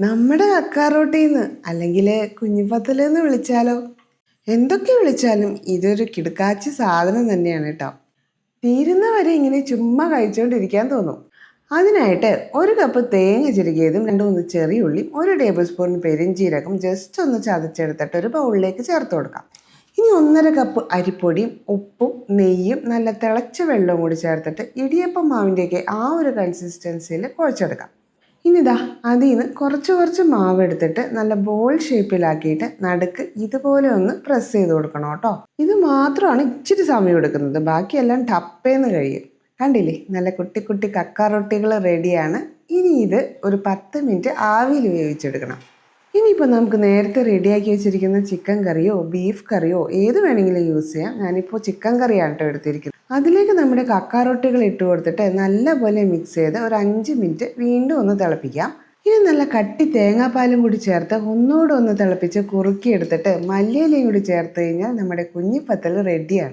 നമ്മുടെ കക്കാറോട്ടിന്ന് അല്ലെങ്കിൽ കുഞ്ഞിപ്പത്തലെന്ന് വിളിച്ചാലോ? എന്തൊക്കെ വിളിച്ചാലും ഇതൊരു കിടക്കാച്ചി സാധനം തന്നെയാണ് കേട്ടോ. തീരുന്ന വരെ ഇങ്ങനെ ചുമ്മാ കഴിച്ചുകൊണ്ടിരിക്കാൻ തോന്നും. അതിനായിട്ട് ഒരു കപ്പ് തേങ്ങ ചിരുകിയതും രണ്ട് മൂന്ന് ചെറിയ ഉള്ളിയും ഒരു ടേബിൾ സ്പൂൺ പെരിഞ്ചീരകം ജസ്റ്റ് ഒന്ന് ചതച്ചെടുത്തിട്ട് ഒരു ബൗളിലേക്ക് ചേർത്ത് കൊടുക്കാം. ഇനി ഒന്നര കപ്പ് അരിപ്പൊടിയും ഉപ്പും നെയ്യും നല്ല തിളച്ച വെള്ളവും കൂടി ചേർത്തിട്ട് ഇടിയപ്പം മാവിന്റെയൊക്കെ ആ ഒരു കൺസിസ്റ്റൻസിയിൽ കുഴച്ചെടുക്കാം. ഇനിതാ അതിൽ നിന്ന് കുറച്ച് കുറച്ച് മാവ് എടുത്തിട്ട് നല്ല ബോൾ ഷേപ്പിലാക്കിയിട്ട് നടുക്ക് ഇതുപോലെ ഒന്ന് പ്രസ് ചെയ്ത് കൊടുക്കണം കേട്ടോ. ഇത് മാത്രമാണ് ഇച്ചിരി സമയം എടുക്കുന്നത്. ബാക്കിയെല്ലാം ടപ്പേന്ന് കഴിയും. കണ്ടില്ലേ? നല്ല കുട്ടി കുട്ടി കക്ക റൊട്ടികൾ റെഡിയാണ്. ഇനി ഇത് ഒരു പത്ത് മിനിറ്റ് ആവിയിൽ വേവിച്ചെടുക്കണം. ഇനിയിപ്പോൾ നമുക്ക് നേരത്തെ റെഡിയാക്കി വെച്ചിരിക്കുന്ന ചിക്കൻ കറിയോ ബീഫ് കറിയോ ഏത് വേണമെങ്കിലും യൂസ് ചെയ്യാം. ഞാനിപ്പോൾ ചിക്കൻ കറിയാണ് കേട്ടോ എടുത്തിരിക്കുന്നത്. അതിലേക്ക് നമ്മുടെ കക്കാറൊട്ടികൾ ഇട്ട് കൊടുത്തിട്ട് നല്ലപോലെ മിക്സ് ചെയ്ത് ഒരു അഞ്ച് മിനിറ്റ് വീണ്ടും ഒന്ന് തിളപ്പിക്കാം. ഇനി നല്ല കട്ടി തേങ്ങാപ്പാലും കൂടി ചേർത്ത് ഒന്നുകൂടെ ഒന്ന് തിളപ്പിച്ച് കുറുക്കിയെടുത്തിട്ട് മല്ലിയിലയും കൂടി ചേർത്ത് കഴിഞ്ഞാൽ നമ്മുടെ കുഞ്ഞിപ്പത്തൽ റെഡിയാണ്